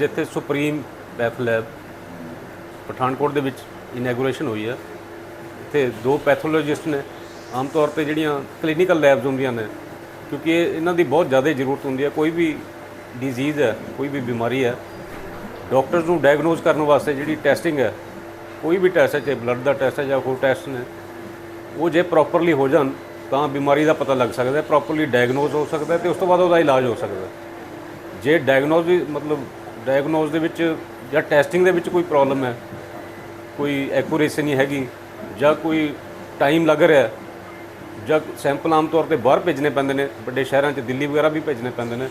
ਜਿੱਥੇ supreme path lab Pathankot ਦੇ ਵਿੱਚ ਇਨੈਗੂਰੇਸ਼ਨ ਹੋਈ ਹੈ। ਇੱਥੇ ਦੋ ਪੈਥੋਲੋਜਿਸਟ ਨੇ। ਆਮ ਤੌਰ ਤੇ ਜਿਹੜੀਆਂ ਕਲੀਨਿਕਲ ਲੈਬਸ ਹੁੰਦੀਆਂ ਨੇ, ਕਿਉਂਕਿ ਇਹਨਾਂ ਦੀ ਬਹੁਤ ਜ਼ਿਆਦਾ ਜ਼ਰੂਰਤ ਹੁੰਦੀ ਹੈ। ਕੋਈ ਵੀ ਡਿਜ਼ੀਜ਼ ਹੈ, ਕੋਈ ਵੀ ਬਿਮਾਰੀ ਹੈ ਡਾਕਟਰਸ ਨੂੰ ਡਾਇਗਨੋਸ ਕਰਨ ਵਾਸਤੇ ਜਿਹੜੀ ਟੈਸਟਿੰਗ ਹੈ, ਕੋਈ ਵੀ ਟੈਸਟ ਹੈ, ਚਾਹੇ ਬਲੱਡ ਦਾ ਟੈਸਟ ਹੈ ਜਾਂ ਹੋਰ ਟੈਸਟ ਨੇ, ਉਹ ਜੇ ਪ੍ਰੋਪਰਲੀ ਹੋ ਜਾਣ, ਤਾਂ ਬਿਮਾਰੀ ਦਾ ਪਤਾ ਲੱਗ ਸਕਦਾ ਹੈ ਪ੍ਰੋਪਰਲੀ ਡਾਇਗਨੋਸ ਹੋ ਸਕਦਾ ਹੈ ਤੇ ਉਸ ਤੋਂ ਬਾਅਦ ਉਹਦਾ ਇਲਾਜ ਹੋ ਸਕਦਾ ਹੈ। ਜੇ ਡਾਇਗਨੋਸ ਦੀ ਮਤਲਬ ਡਾਇਗਨੋਸ ਦੇ ਵਿੱਚ ਜਾਂ ਟੈਸਟਿੰਗ ਦੇ ਵਿੱਚ ਕੋਈ ਪ੍ਰੋਬਲਮ ਹੈ? ਕੋਈ ਐਕੂਰੇਸੀ ਨਹੀਂ ਹੈਗੀ ਜਾਂ ਕੋਈ ਟਾਈਮ ਲੱਗ ਰਿਹਾ ਜਾਂ ਸੈਂਪਲ ਆਮ ਤੌਰ ਤੇ ਬਾਹਰ ਭੇਜਣੇ ਪੈਂਦੇ ਨੇ, ਵੱਡੇ ਸ਼ਹਿਰਾਂ 'ਚ ਦਿੱਲੀ ਵਗੈਰਾ ਵੀ ਭੇਜਣੇ ਪੈਂਦੇ ਨੇ,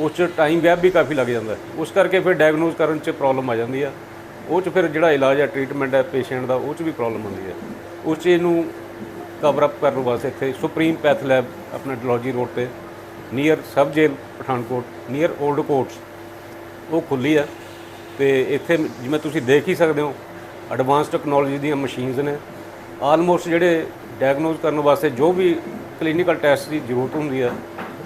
ਉਸ 'ਚ ਟਾਈਮ ਗੈਪ ਵੀ ਕਾਫੀ ਲੱਗ ਜਾਂਦਾ ਉਸ ਕਰਕੇ ਫਿਰ ਡਾਇਗਨੋਸ ਕਰਨ 'ਚ ਪ੍ਰੋਬਲਮ ਆ ਜਾਂਦੀ ਆ ਉਹ 'ਚ ਫਿਰ ਜਿਹੜਾ ਇਲਾਜ ਹੈ ਟ੍ਰੀਟਮੈਂਟ ਹੈ ਪੇਸ਼ੈਂਟ ਦਾ, ਉਹ 'ਚ ਵੀ ਪ੍ਰੋਬਲਮ ਹੁੰਦੀ ਹੈ। ਉਸ ਚੀਜ਼ ਨੂੰ ਕਵਰ ਅਪ ਕਰਨ ਵਾਸਤੇ ਇੱਥੇ ਸੁਪਰੀਮ ਪੈਥ ਲੈਬ ਆਪਣਾ ਡਲੌਜੀ ਰੋਡ ਤੇ near sub jail Pathankot near old courts ਉਹ ਖੁੱਲੀ ਆ ਤੇ ਇੱਥੇ ਜਿਵੇਂ ਤੁਸੀਂ ਦੇਖ ਹੀ ਸਕਦੇ ਹੋ ਐਡਵਾਂਸ ਟੈਕਨੋਲੋਜੀ ਦੀਆਂ ਮਸ਼ੀਨਸ ਨੇ। ਆਲਮੋਸਟ ਜਿਹੜੇ ਡਾਇਗਨੋਸ ਕਰਨ ਵਾਸਤੇ ਜੋ ਵੀ ਕਲੀਨਿਕਲ ਟੈਸਟ ਦੀ ਜ਼ਰੂਰਤ ਹੁੰਦੀ ਆ,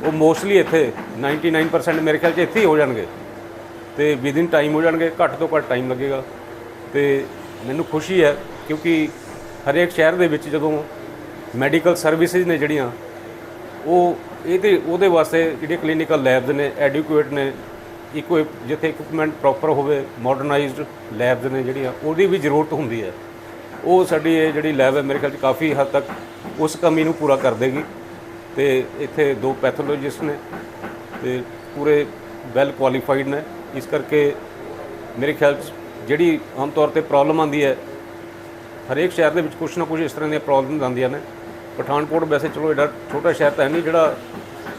ਉਹ ਮੋਸਟਲੀ ਇੱਥੇ 99% ਮੇਰੇ ਖਿਆਲ 'ਚ ਇੱਥੇ ਹੀ ਹੋ ਜਾਣਗੇ। ਤੇ ਵਿਦਿਨ ਟਾਈਮ ਹੋ ਜਾਣਗੇ, ਘੱਟ ਤੋਂ ਘੱਟ ਟਾਈਮ ਲੱਗੇਗਾ। ਤੇ ਮੈਨੂੰ ਖੁਸ਼ੀ ਹੈ ਕਿਉਂਕਿ ਹਰੇਕ ਸ਼ਹਿਰ ਦੇ ਵਿੱਚ ਜਦੋਂ ਮੈਡੀਕਲ ਸਰਵਿਸਿਜ਼ ਨੇ ਜਿਹੜੀਆਂ, ਉਹ ਇਹਦੇ, ਉਹਦੇ ਵਾਸਤੇ ਜਿਹੜੇ ਕਲੀਨਿਕਲ ਲੈਬਸ ਨੇ ਐਡਿਕੁਏਟ ਨੇ ਇਕੋ ਜਿੱਥੇ ਇਕਵਿਪਮੈਂਟ ਪ੍ਰੋਪਰ ਹੋਵੇ ਮਾਡਰਨਾਈਜ਼ਡ ਲੈਬਸ ਨੇ ਜਿਹੜੀਆਂ, ਉਹਦੀ ਵੀ ਜ਼ਰੂਰਤ ਹੁੰਦੀ ਹੈ। ਉਹ ਸਾਡੀ ਇਹ ਜਿਹੜੀ ਲੈਬ ਹੈ ਮੇਰੇ ਖਿਆਲ 'ਚ ਕਾਫੀ ਹੱਦ ਤੱਕ ਉਸ ਕਮੀ ਨੂੰ ਪੂਰਾ ਕਰ ਦੇਗੀ ਤੇ ਇੱਥੇ ਦੋ ਪੈਥੋਲੋਜਿਸਟ ਨੇ ਤੇ ਪੂਰੇ ਵੈਲ ਕੁਆਲੀਫਾਈਡ ਨੇ। ਇਸ ਕਰਕੇ ਮੇਰੇ ਖਿਆਲ 'ਚ ਜਿਹੜੀ ਆਮ ਤੌਰ ਤੇ ਪ੍ਰੋਬਲਮ ਆਉਂਦੀ ਹੈ, ਹਰੇਕ ਸ਼ਹਿਰ ਦੇ ਵਿੱਚ ਕੁਝ ਨਾ ਕੁਝ ਇਸ ਤਰ੍ਹਾਂ ਦੀਆਂ ਪ੍ਰੋਬਲਮਸ ਆਉਂਦੀਆਂ ਨੇ। ਪਠਾਨਕੋਟ ਵੈਸੇ ਚਲੋ, ਐਡਾ ਛੋਟਾ ਸ਼ਹਿਰ ਤਾਂ ਹੈ ਨਹੀਂ ਜਿਹੜਾ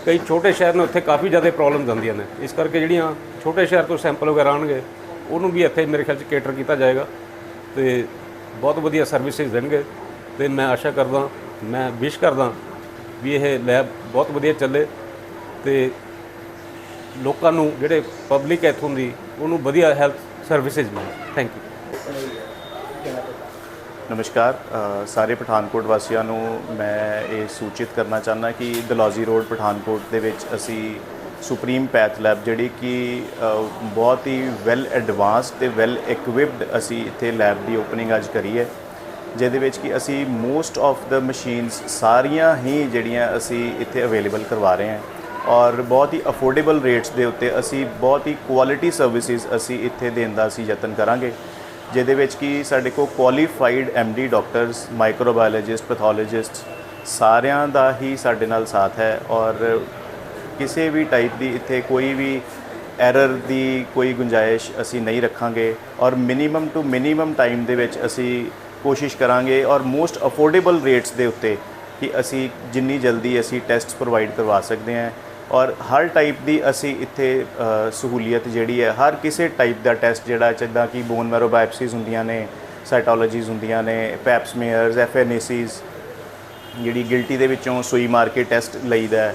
ਕਈ ਛੋਟੇ ਸ਼ਹਿਰ ਨੇ ਉੱਥੇ ਕਾਫੀ ਜ਼ਿਆਦਾ ਪ੍ਰੋਬਲਮਸ ਆਉਂਦੀਆਂ ਨੇ। ਇਸ ਕਰਕੇ ਜਿਹੜੀਆਂ ਛੋਟੇ ਸ਼ਹਿਰ ਤੋਂ ਸੈਂਪਲ ਵਗੈਰਾ ਆਉਣਗੇ, ਉਹਨੂੰ ਵੀ ਇੱਥੇ ਮੇਰੇ ਖਿਆਲ 'ਚ ਕੇਟਰ ਕੀਤਾ ਜਾਏਗਾ ਤੇ ਬਹੁਤ ਵਧੀਆ ਸਰਵਿਸਿਜ਼ ਦੇਣਗੇ। ਤੇ ਮੈਂ ਆਸ਼ਾ ਕਰਦਾ, ਮੈਂ ਵਿਸ਼ ਕਰਦਾ ਵੀ ਇਹ ਲੈਬ ਬਹੁਤ ਵਧੀਆ ਚੱਲੇ ਤੇ ਲੋਕਾਂ ਨੂੰ ਜਿਹੜੇ ਪਬਲਿਕ ਹੈ ਇੱਥੋਂ ਦੀ, ਉਹਨੂੰ ਵਧੀਆ ਹੈਲਥ ਸਰਵਿਸਿਜ਼ ਮਿਲੇ। ਥੈਂਕ ਯੂ ਨਮਸਕਾਰ ਸਾਰੇ ਪਠਾਨਕੋਟ ਵਾਸੀਆਂ ਨੂੰ ਮੈਂ ਇਹ ਸੂਚਿਤ ਕਰਨਾ ਚਾਹੁੰਦਾ ਕਿ ਦਲੌਜੀ ਰੋਡ ਪਠਾਨਕੋਟ ਦੇ ਵਿੱਚ ਅਸੀਂ ਸੁਪਰੀਮ ਪੈਥ ਲੈਬ ਜਿਹੜੀ ਕਿ ਬਹੁਤ ਹੀ ਵੈਲ ਐਡਵਾਂਸਡ ਤੇ ਵੈਲ ਇਕਵਿਪਡ ਅਸੀਂ ਇੱਥੇ ਲੈਬ ਦੀ ਓਪਨਿੰਗ ਅੱਜ ਕਰੀ ਹੈ। ਜਿਹਦੇ ਵਿੱਚ ਕਿ ਅਸੀਂ ਮੋਸਟ ਆਫ ਦਾ ਮਸ਼ੀਨਸ ਸਾਰੀਆਂ ਹੀ ਜਿਹੜੀਆਂ ਅਸੀਂ ਇੱਥੇ ਅਵੇਲੇਬਲ ਕਰਵਾ ਰਹੇ ਹਾਂ ਔਰ ਬਹੁਤ ਹੀ ਅਫੋਰਡੇਬਲ ਰੇਟਸ ਦੇ ਉੱਤੇ ਅਸੀਂ ਬਹੁਤ ਹੀ ਕੁਆਲਿਟੀ ਸਰਵਿਸਿਜ਼ ਅਸੀਂ ਇੱਥੇ ਦੇਣ ਦਾ ਅਸੀਂ ਯਤਨ ਕਰਾਂਗੇ। ਜਿਹਦੇ ਵਿੱਚ ਕਿ ਸਾਡੇ ਕੋਲ ਕੁਆਲੀਫਾਈਡ ਡੀ ਡਾਕਟਰਸ ਮਾਈਕਰੋਬਾਇਓਲੋਜਿਸਟ ਪੈਥੋਲੋਜਿਸਟ ਸਾਰਿਆਂ ਦਾ ਹੀ ਸਾਡੇ ਨਾਲ ਸਾਥ ਹੈ ਔਰ ਕਿਸੇ ਵੀ ਟਾਈਪ ਦੀ ਇੱਥੇ ਕੋਈ ਵੀ ਐਰਰ ਦੀ ਕੋਈ ਗੁੰਜਾਇਸ਼ ਅਸੀਂ ਨਹੀਂ ਰੱਖਾਂਗੇ ਔਰ ਮਿਨੀਮਮ ਟੂ ਮਿਨੀਮਮ ਟਾਈਮ ਦੇ ਵਿੱਚ ਅਸੀਂ ਕੋਸ਼ਿਸ਼ ਕਰਾਂਗੇ ਔਰ ਮੋਸਟ ਅਫੋਰਡੇਬਲ ਰੇਟਸ ਦੇ ਉੱਤੇ ਕਿ ਅਸੀਂ ਜਿੰਨੀ ਜਲਦੀ ਅਸੀਂ ਟੈਸਟਸ ਪ੍ਰੋਵਾਈਡ ਕਰਵਾ ਸਕਦੇ ਹਾਂ। ਔਰ ਹਰ ਟਾਈਪ ਦੀ ਅਸੀਂ ਇੱਥੇ ਸਹੂਲੀਅਤ ਜਿਹੜੀ ਹੈ, ਹਰ ਕਿਸੇ ਟਾਈਪ ਦਾ ਟੈਸਟ ਜਿਹੜਾ ਜਿੱਦਾਂ ਕਿ ਬੋਨ ਮੈਰੋ ਬਾਇਪਸੀਜ਼ ਹੁੰਦੀਆਂ ਨੇ ਸਾਈਟੋਲੋਜੀਜ਼ ਹੁੰਦੀਆਂ ਨੇ ਪੈਪਸਮੀਅਰਸ ਐਫਐਨਏਸੀਜ਼ ਜਿਹੜੀ ਗਿਲਟੀ ਦੇ ਵਿੱਚੋਂ ਸੂਈ ਮਾਰ ਕੇ ਟੈਸਟ ਲਈਦਾ ਹੈ।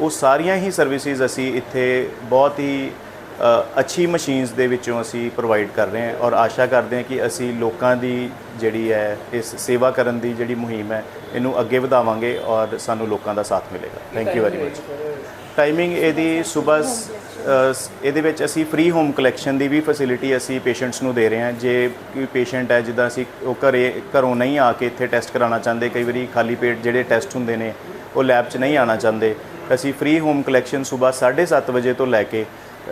ਉਹ ਸਾਰੀਆਂ ਹੀ ਸਰਵਿਸਿਜ਼ ਅਸੀਂ ਇੱਥੇ ਬਹੁਤ ਹੀ ਅੱਛੀ ਮਸ਼ੀਨਸ ਦੇ ਵਿੱਚੋਂ ਅਸੀਂ ਪ੍ਰੋਵਾਈਡ ਕਰ ਰਹੇ ਹਾਂ ਔਰ ਆਸ਼ਾ ਕਰਦੇ ਹਾਂ ਕਿ ਅਸੀਂ ਲੋਕਾਂ ਦੀ ਜਿਹੜੀ ਹੈ, ਇਸ ਸੇਵਾ ਕਰਨ ਦੀ ਜਿਹੜੀ ਮੁਹਿੰਮ ਹੈ, ਇਹਨੂੰ ਅੱਗੇ ਵਧਾਵਾਂਗੇ ਔਰ ਸਾਨੂੰ ਲੋਕਾਂ ਦਾ ਸਾਥ ਮਿਲੇਗਾ। Thank you very much timing ਇਹਦੀ ਸਵੇਰ ਇਹਦੇ ਵਿੱਚ ਅਸੀਂ ਫ੍ਰੀ ਹੋਮ ਕਲੈਕਸ਼ਨ ਦੀ ਵੀ ਫੈਸਿਲਿਟੀ ਅਸੀਂ ਪੇਸ਼ੈਂਟਸ ਨੂੰ ਦੇ ਰਹੇ ਹਾਂ। ਜੇ ਕੋਈ ਪੇਸ਼ੈਂਟ ਹੈ, ਜਿੱਦਾਂ ਅਸੀਂ ਉਹ ਘਰੇ, ਘਰੋਂ ਨਹੀਂ ਆ ਕੇ ਇੱਥੇ ਟੈਸਟ ਕਰਾਉਣਾ ਚਾਹੁੰਦੇ, ਕਈ ਵਾਰੀ ਖਾਲੀ ਪੇਟ ਜਿਹੜੇ ਟੈਸਟ ਹੁੰਦੇ ਨੇ, ਉਹ ਲੈਬ 'ਚ ਨਹੀਂ ਆਉਣਾ ਚਾਹੁੰਦੇ ਅਸੀਂ ਫ੍ਰੀ ਹੋਮ ਕਲੈਕਸ਼ਨ ਸਵੇਰ 7:30 ਵਜੇ ਤੋਂ ਲੈ ਕੇ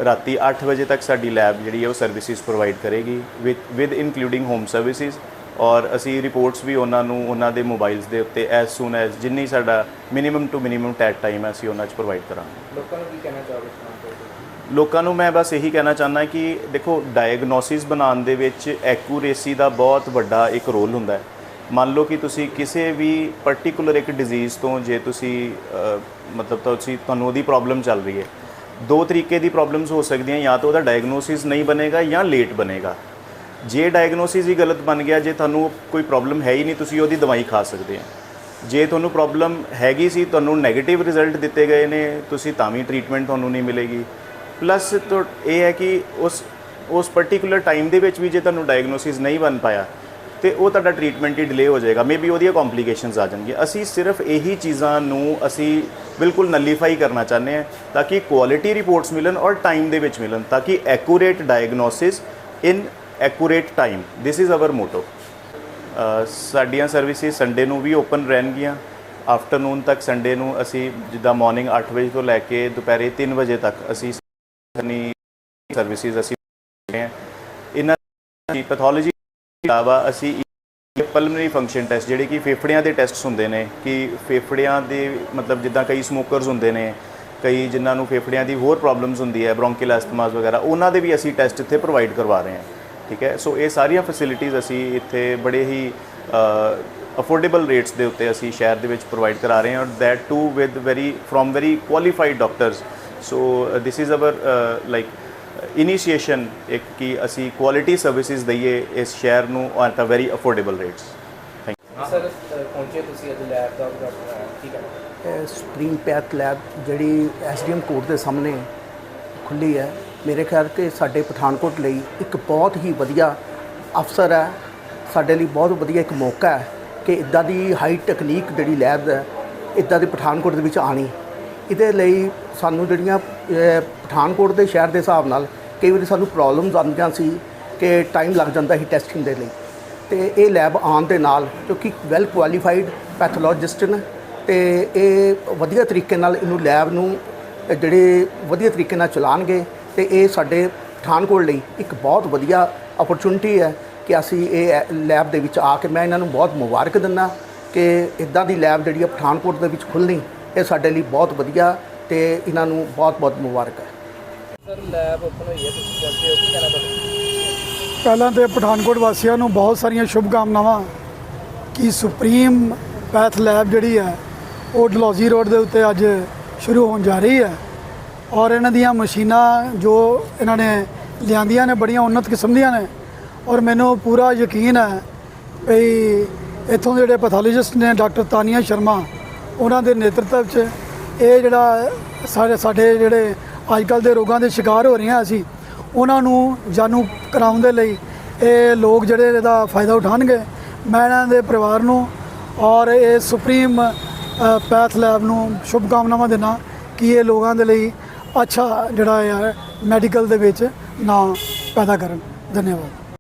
ਰਾਤੀ 8 ਵਜੇ ਤੱਕ ਸਾਡੀ ਲੈਬ ਜਿਹੜੀ ਹੈ ਉਹ ਸਰਵਿਸਿਜ਼ ਪ੍ਰੋਵਾਈਡ ਕਰੇਗੀ with with including home services ਔਰ ਅਸੀਂ ਰਿਪੋਰਟਸ ਵੀ ਉਹਨਾਂ ਨੂੰ ਉਹਨਾਂ ਦੇ ਮੋਬਾਈਲਸ ਦੇ ਉੱਤੇ ਐਸ ਸੂਨ ਐਸ ਜਿੰਨੀ ਸਾਡਾ minimum to minimum TAT time ਹੈ ਅਸੀਂ ਉਹਨਾਂ 'ਚ ਪ੍ਰੋਵਾਈਡ ਕਰਾਂਗੇ। ਲੋਕਾਂ ਨੂੰ ਕੀ ਕਹਿਣਾ ਚਾਹੋਗੇ ਲੋਕਾਂ ਨੂੰ ਮੈਂ ਬਸ ਇਹੀ ਕਹਿਣਾ ਚਾਹੁੰਦਾ ਕਿ ਦੇਖੋ ਡਾਇਗਨੋਸਿਸ ਬਣਾਉਣ ਦੇ ਵਿੱਚ ਐਕੂਰੇਸੀ ਦਾ ਬਹੁਤ ਵੱਡਾ ਇੱਕ ਰੋਲ ਹੁੰਦਾ ਹੈ। ਮੰਨ ਲਓ ਕਿ ਤੁਸੀਂ ਕਿਸੇ ਵੀ ਪਾਰਟਿਕੂਲਰ ਇੱਕ ਡਿਜ਼ੀਜ਼ ਤੋਂ ਜੇ ਤੁਸੀਂ ਅ, ਮਤਲਬ ਤੁਸੀਂ ਤੁਹਾਨੂੰ ਉਹਦੀ ਪ੍ਰੋਬਲਮ ਚੱਲ ਰਹੀ ਹੈ। ਦੋ ਤਰੀਕੇ ਦੀ ਪ੍ਰੋਬਲਮਸ ਹੋ ਸਕਦੀਆਂ ਜਾਂ ਤਾਂ ਉਹਦਾ ਡਾਇਗਨੋਸਿਸ ਨਹੀਂ ਬਣੇਗਾ ਜਾਂ ਲੇਟ ਬਣੇਗਾ। ਜੇ ਡਾਇਗਨੋਸਿਸ ਹੀ ਗਲਤ ਬਣ ਗਿਆ ਜੇ ਤੁਹਾਨੂੰ ਕੋਈ ਪ੍ਰੋਬਲਮ ਹੈ ਹੀ ਨਹੀਂ ਤੁਸੀਂ ਉਹਦੀ ਦਵਾਈ ਖਾ ਸਕਦੇ ਆ ਜੇ ਤੁਹਾਨੂੰ ਪ੍ਰੋਬਲਮ ਹੈਗੀ ਸੀ ਤੁਹਾਨੂੰ 네ਗੇਟਿਵ ਰਿਜ਼ਲਟ ਦਿੱਤੇ ਗਏ ਨੇ ਤੁਸੀਂ ਤਾਂ ਵੀ ਟ੍ਰੀਟਮੈਂਟ ਤੁਹਾਨੂੰ ਨਹੀਂ ਮਿਲੇਗੀ। ਪਲੱਸ ਤੋਂ ਇਹ ਹੈ ਕਿ ਉਸ ਉਸ ਪਾਰਟਿਕੂਲਰ ਟਾਈਮ ਦੇ ਵਿੱਚ ਵੀ ਜੇ ਤੁਹਾਨੂੰ ਡਾਇਗਨੋਸਿਸ ਨਹੀਂ ਬਣ ਪਾਇਆ ਤੇ ਉਹ ਤੁਹਾਡਾ ਟ੍ਰੀਟਮੈਂਟ ਹੀ ਡਿਲੇ ਹੋ ਜਾਏਗਾ। ਮੇਬੀ ਉਹਦੀਆਂ ਕੰਪਲਿਕੇਸ਼ਨਸ ਆ ਜਾਣਗੀਆਂ। ਅਸੀਂ ਸਿਰਫ ਇਹੀ ਚੀਜ਼ਾਂ ਨੂੰ ਅਸੀਂ ਬਿਲਕੁਲ ਨਲੀਫਾਈ ਕਰਨਾ ਚਾਹੁੰਦੇ ਹਾਂ ਤਾਂ ਕਿ ਕੁਆਲਿਟੀ ਰਿਪੋਰਟਸ ਮਿਲਣ ਔਰ ਟਾਈਮ ਦੇ ਵਿੱਚ ਮਿਲਣ, ਤਾਂ ਕਿ accurate diagnosis in accurate time this is our motto ਸਾਡੀਆਂ ਸਰਵਿਸਿਜ਼ ਸੰਡੇ ਨੂੰ ਵੀ ਓਪਨ ਰਹਿਣਗੀਆਂ। ਆਫਟਰਨੂਨ ਤੱਕ ਸੰਡੇ ਨੂੰ ਅਸੀਂ ਜਿੱਦਾਂ ਮਾਰਨਿੰਗ 8 ਵਜੇ ਤੋਂ ਲੈ ਕੇ ਦੁਪਹਿਰੇ 3 ਵਜੇ ਤੱਕ ਅਸੀਂ ਆਪਣੀ ਸਰਵਿਸਿਜ਼ ਅਸੀਂ ਇਹਨਾਂ ਦੀ ਪੈਥੋਲੋਜੀ ਇਲਾਵਾ ਅਸੀਂ ਪਲਮਨਰੀ ਫੰਕਸ਼ਨ ਟੈਸਟ ਜਿਹੜੇ ਕਿ ਫੇਫੜਿਆਂ ਦੇ ਟੈਸਟਸ ਹੁੰਦੇ ਨੇ, ਕਿ ਫੇਫੜਿਆਂ ਦੇ ਮਤਲਬ ਜਿੱਦਾਂ ਕਈ ਸਮੋਕਰਸ ਹੁੰਦੇ ਨੇ, ਕਈ ਜਿਨ੍ਹਾਂ ਨੂੰ ਫੇਫੜਿਆਂ ਦੀ ਹੋਰ ਪ੍ਰੋਬਲਮਸ ਹੁੰਦੀ ਹੈ ਬ੍ਰੌਂਕੀਅਲ ਐਸਥਮਾਸ ਵਗੈਰਾ, ਉਹਨਾਂ ਦੇ ਵੀ ਅਸੀਂ ਟੈਸਟ ਇੱਥੇ ਪ੍ਰੋਵਾਈਡ ਕਰਵਾ ਰਹੇ ਹਾਂ, ਠੀਕ ਹੈ? ਸੋ ਇਹ ਸਾਰੀਆਂ ਫੈਸਿਲਿਟੀਜ਼ ਅਸੀਂ ਇੱਥੇ ਬੜੇ ਹੀ ਅਫੋਰਡੇਬਲ ਰੇਟਸ ਦੇ ਉੱਤੇ ਅਸੀਂ ਸ਼ਹਿਰ ਦੇ ਵਿੱਚ ਪ੍ਰੋਵਾਈਡ ਕਰਾ ਰਹੇ ਹਾਂ, ਔਰ that too with very from very qualified doctors so this is our like initiation ਇੱਕ ਕਿ ਅਸੀਂ ਕੁਆਲਿਟੀ ਸਰਵਿਸਿਜ਼ ਦਈਏ ਇਸ ਸ਼ਹਿਰ ਨੂੰ at a very affordable rates sir uh, ਪਹੁੰਚੇ ਤੁਸੀਂ ਅੱਜ ਲੈਬ ਦਾ ਉਦਘਾਟਨ ਹੋਇਆ। ਕੀ ਕਹਿਣਾ ਇਹ ਸੁਪਰੀਮ ਪੈਥ ਲੈਬ ਜਿਹੜੀ ਐਸਡੀਐਮ ਕੋਰਟ ਦੇ ਸਾਹਮਣੇ ਖੁੱਲੀ ਹੈ। ਮੇਰੇ ਖਿਆਲ ਤੇ ਸਾਡੇ ਪਠਾਨਕੋਟ ਲਈ ਇੱਕ ਬਹੁਤ ਹੀ ਵਧੀਆ ਅਵਸਰ ਹੈ। ਸਾਡੇ ਲਈ ਬਹੁਤ ਵਧੀਆ ਇੱਕ ਮੌਕਾ ਹੈ ਕਿ ਇਦਾਂ ਦੀ ਹਾਈ ਟੈਕਨੀਕ ਜਿਹੜੀ ਲੈਬ ਹੈ ਇਦਾਂ ਦੇ ਪਠਾਨਕੋਟ ਦੇ ਵਿੱਚ ਆਣੀ ਇਹਦੇ ਲਈ ਸਾਨੂੰ ਜਿਹੜੀਆਂ ਪਠਾਨਕੋਟ ਦੇ ਸ਼ਹਿਰ ਦੇ ਹਿਸਾਬ ਨਾਲ ਕਈ ਵਾਰੀ ਸਾਨੂੰ ਪ੍ਰੋਬਲਮਸ ਆਉਂਦੀਆਂ ਸੀ ਕਿ ਟਾਈਮ ਲੱਗ ਜਾਂਦਾ ਸੀ ਟੈਸਟਿੰਗ ਦੇ ਲਈ। ਤੇ ਇਹ ਲੈਬ ਆਉਣ ਦੇ ਨਾਲ, ਕਿਉਂਕਿ ਵੈਲ ਕੁਆਲੀਫਾਈਡ ਪੈਥੋਲੋਜਿਸਟ ਨੇ ਤੇ ਇਹ ਵਧੀਆ ਤਰੀਕੇ ਨਾਲ ਇਹਨੂੰ ਲੈਬ ਨੂੰ ਜਿਹੜੇ ਵਧੀਆ ਤਰੀਕੇ ਨਾਲ ਚਲਾਣਗੇ ਤੇ ਇਹ ਸਾਡੇ ਪਠਾਨਕੋਟ ਲਈ ਇੱਕ ਬਹੁਤ ਵਧੀਆ ਓਪਰਚੁਨਿਟੀ ਹੈ ਕਿ ਅਸੀਂ ਇਹ ਲੈਬ ਦੇ ਵਿੱਚ ਆ ਕੇ ਮੈਂ ਇਹਨਾਂ ਨੂੰ ਬਹੁਤ ਮੁਬਾਰਕ ਦਿੰਦਾ ਕਿ ਇਦਾਂ ਦੀ ਲੈਬ ਜਿਹੜੀ ਆ ਪਠਾਨਕੋਟ ਦੇ ਵਿੱਚ ਖੁੱਲ੍ਹਣੀ ਇਹ ਸਾਡੇ ਲਈ ਬਹੁਤ ਵਧੀਆ ਤੇ ਇਹਨਾਂ ਨੂੰ ਬਹੁਤ ਬਹੁਤ ਮੁਬਾਰਕ ਹੈ। ਸਰ ਲੈਬ ਓਪਨ ਹੋਈ ਹੈ ਤੁਸੀਂ ਪਹੁੰਚੇ ਹੋ ਕੀ ਕਹਿਣਾ ਤੁਹਾਡਾ ਪਹਿਲਾਂ ਤੇ ਪਠਾਨਕੋਟ ਵਾਸੀਆਂ ਨੂੰ ਬਹੁਤ ਸਾਰੀਆਂ ਸ਼ੁਭ ਕਾਮਨਾਵਾਂ ਕਿ ਸੁਪਰੀਮ ਪੈਥ ਲੈਬ ਜਿਹੜੀ ਹੈ ਉਹ ਡਲੌਜ਼ੀ ਰੋਡ ਦੇ ਉੱਤੇ ਅੱਜ ਸ਼ੁਰੂ ਹੋਣ ਜਾ ਰਹੀ ਹੈ। ਔਰ ਇਹਨਾਂ ਦੀਆਂ ਮਸ਼ੀਨਾਂ ਜੋ ਇਹਨਾਂ ਨੇ ਲਿਆਂਦੀਆਂ ਨੇ ਬੜੀਆਂ ਉન્નਤ ਕਿਸਮ ਦੀਆਂ ਨੇ। ਔਰ ਮੈਨੂੰ ਪੂਰਾ ਯਕੀਨ ਹੈ ਵੀ ਇੱਥੋਂ ਦੇ ਜਿਹੜੇ ਪੈਥੋਲੋਜਿਸਟ ਨੇ ਡਾਕਟਰ ਤਾਨੀਆ ਸ਼ਰਮਾ ਉਹਨਾਂ ਦੇ ਨੇਤਰਤਵ 'ਚ ਇਹ ਜਿਹੜਾ ਸਾਡੇ ਸਾਡੇ ਜਿਹੜੇ ਅੱਜ ਕੱਲ੍ਹ ਦੇ ਰੋਗਾਂ ਦੇ ਸ਼ਿਕਾਰ ਹੋ ਰਹੇ ਹਾਂ ਅਸੀਂ ਉਹਨਾਂ ਨੂੰ ਜਾਣੂ ਕਰਾਉਣ ਦੇ ਲਈ ਇਹ ਲੋਕ ਜਿਹੜੇ ਇਹਦਾ ਫਾਇਦਾ ਉਠਾਉਣਗੇ। ਮੈਂ ਇਹਨਾਂ ਦੇ ਪਰਿਵਾਰ ਨੂੰ ਔਰ ਇਹ ਸੁਪਰੀਮ ਅ, ਪੈਥ ਲੈਬ ਨੂੰ ਸ਼ੁਭ ਕਾਮਨਾਵਾਂ ਦੇਣਾ ਕਿ ਇਹ ਲੋਕਾਂ ਦੇ ਲਈ ਅੱਛਾ ਜਿਹੜਾ ਹੈ ਮੈਡੀਕਲ ਦੇ ਵਿੱਚ ਨਾਂ ਪੈਦਾ ਕਰਨ। ਧੰਨਵਾਦ।